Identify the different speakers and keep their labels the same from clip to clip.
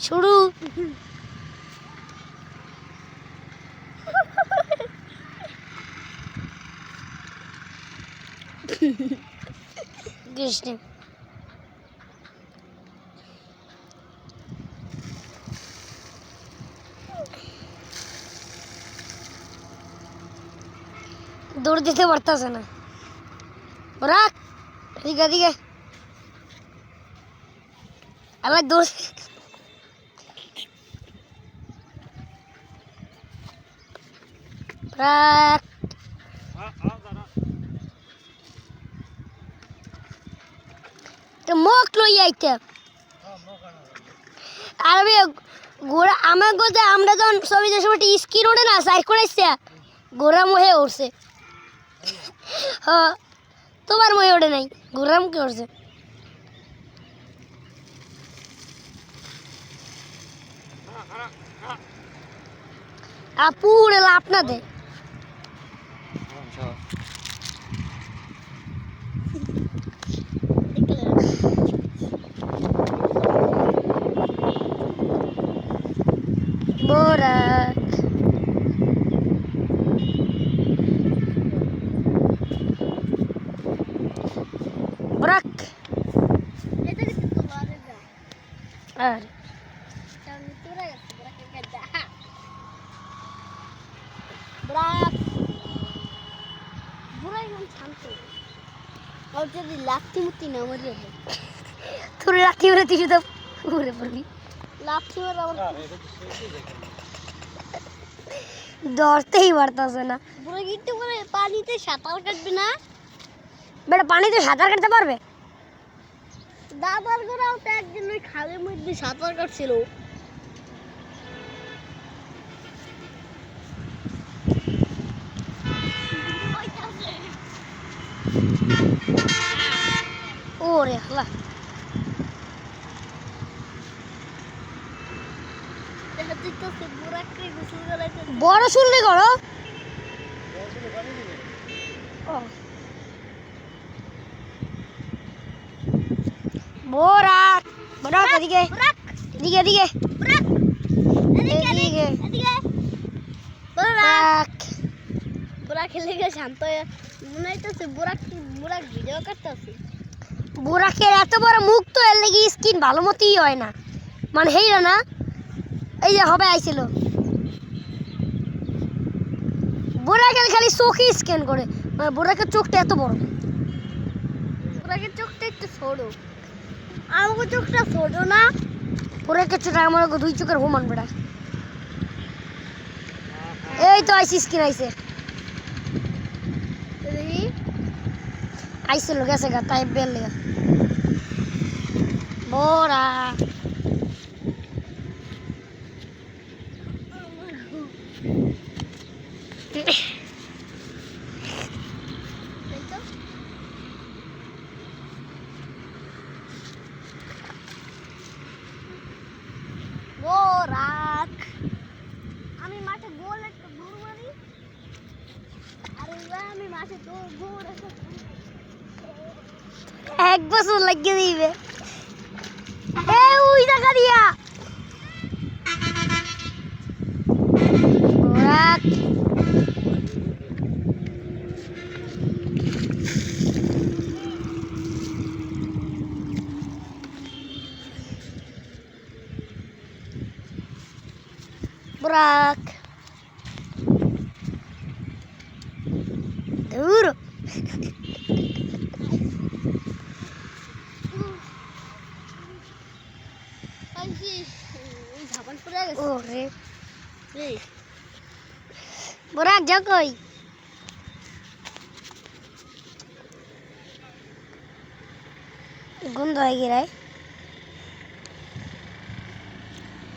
Speaker 1: শুরু কৃষ্ণ দৌড় দিতে পারতেছে না রাখ এদিকে এদিকে আবার দৌড় রাখ তো মুখ লই আইতে। আর গোড়া আমার গোতে আমরা যখন ছবি যে সময় স্ক্রিন ওঠে না, সাইড করেছে গোড়া মুহে উঠছে। হ্যাঁ তোমার মুহে ওঠে নাই গোড়া মুখে উঠছে। আপু লাভ না Borak. Borak.
Speaker 2: এটা কিন্তু বলে না
Speaker 1: আর
Speaker 2: কারণ তোরা গেছে তোরা কে গেছে ব্রাক বুড়াই গান শান্ত আর যদি লাফতি না মরে
Speaker 1: তোর তুই শুধু ঘুরে পড়বি।
Speaker 2: লাফতি মারে আমার
Speaker 1: ধরতেই পারতাছে না।
Speaker 2: পানিতে সাঁতার কাটবে না?
Speaker 1: বেটা পানিতে সাঁতার কাটতে পারবে?
Speaker 2: দাদার ঘোরাও তো একদিন ওই খালের মধ্যে সাঁতার কাটছিল।
Speaker 1: ওরে হালা বড় শুনলি করো। ও। বোরাক বোরাক এদিকে। এদিকে এদিকে। এদিকে
Speaker 2: এদিকে
Speaker 1: বোরাক
Speaker 2: খেলে গিয়ে শান্ত মনে হইতেছে বুড়া বুড়া ভিডিও করতেছে।
Speaker 1: বোরাকের এত বড় মুখ তো এর লেগে স্কিন ভালো মতোই হয় না। মানে হেইরা না। এই যে হবে আইছিল। বোরাকের খালি চোখই স্ক্যান করে। মানে বোরাকের চোখটা এত বড়।
Speaker 2: বুড়াকে চোখটা একটু ছোট আমাকে চোখটা ছোট না
Speaker 1: বোরাকের চোখটা আমার দুই চোখের হোমান বেড়া এই তো আইসি স্কিন আইছে
Speaker 2: দেখি
Speaker 1: আইছিল গেছে গা তাই বেল লেগা বড়া
Speaker 2: এই তো গোরাক আমি মাঠে গোল একটা দৌড় মারি আর এবার আমি মাঠে দৌড় দৌড় একটা
Speaker 1: এক বছর লাগিয়ে দিবে এ ওই টাকা দিয়া বোরাক বোরাক দূর
Speaker 2: পাইছি ওই ঝাপান পড়ে গেছে
Speaker 1: গন্ধ হয়ে গেরায়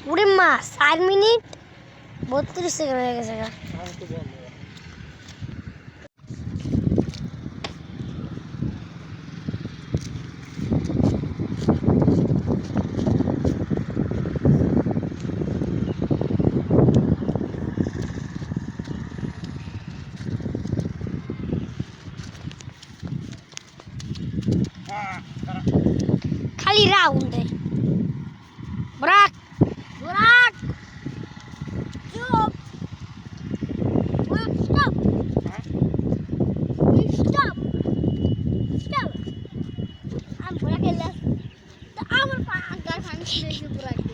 Speaker 1: উড়ে মা চার মিনিট বত্রিশ সেকেন্ড হয়ে গেছে খালি রাউন্ড দেয় ব্রাক
Speaker 2: বুরাক চুপ বুরাক স্টপ স্টপ স্টপ আমি বুরাকে লেস তো আমার পা আগার পানি ছেড়েছে বুরাকে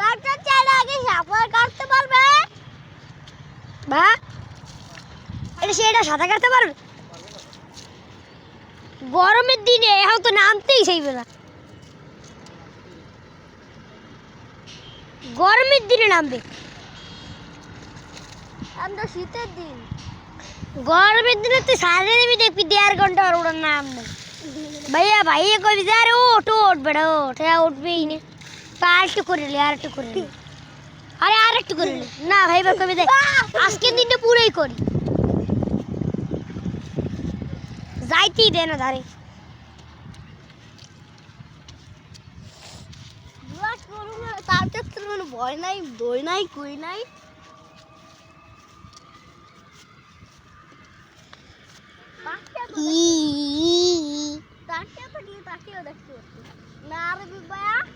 Speaker 2: তারটা চাইলে আগে সাঁতার কাটতে পারবে।
Speaker 1: বা? এটা সে এটা সাঁতার কাটতে পারবে? গরমের দিনে এখন তো নামতেই চাইবে না গরমের দিনে নামবে।
Speaker 2: আমরা শীতের দিন।
Speaker 1: গরমের দিনে তুই সাড়ে নেবি দেখবি দেড় ঘণ্টা আর ওটার নাম নেই। ভাইয়া ভাইয়া কবি যে আরে ওঠ ওঠ বেড়া ওঠ। হ্যাঁ উঠবেই না। তা আর একটু করে নি আর একটু করে নি আরে আর একটু করে নি না ভাই বা কবি দেখ আজকের দিনটা পুরোই করি যাইতেই দে না ধারে
Speaker 2: তার ক্ষেত্রে কোনো ভয় নাই দই নাই কুই নাই
Speaker 1: ই।
Speaker 2: তাকিয়ে তাকিয়ে দেখতে না রে বিবায়া
Speaker 1: হুম।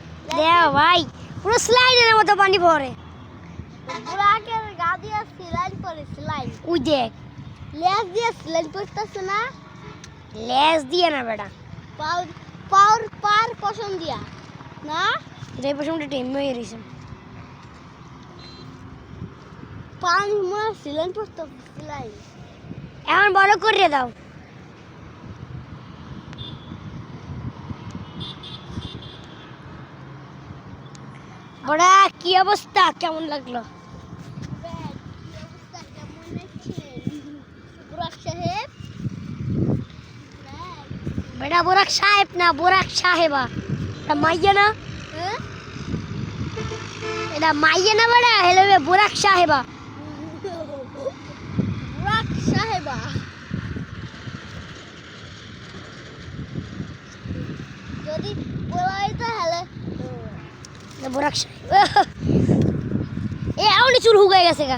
Speaker 1: দেও ভাই পুরো স্লাইডের মতো পানি পড়ে।
Speaker 2: বুড়াকে গা দিয়া সিলাইন পরে সিলাইন
Speaker 1: ওই দেখ
Speaker 2: লেস দিয়া সিলাইন পড়তেছে না?
Speaker 1: লেজ দিয়ে না বেটা।
Speaker 2: পাওয়ার পাওয়ার পার পছন্দ দিয়া। না?
Speaker 1: যে পছন্দ টেম হয়ে রয়েছে
Speaker 2: পানি মনে সিলাইন পড়তে সিলাইন
Speaker 1: এখন বড় করে দাও। বড়া কি অবস্থা? কেমন লাগল? বেটা বোরাক সাহেব না বোরাক সাহেবা। এটা মাইয়া না?
Speaker 2: হ্যাঁ?
Speaker 1: এটা মাইয়া না বেটা হেলে বোরাক সাহেবা।
Speaker 2: বুড়াক সাহেবা যদি বলা হইতো হ্যালে
Speaker 1: এটা বোরাক সাহেব। এ এমনই চুল হুগাই গেছে গা।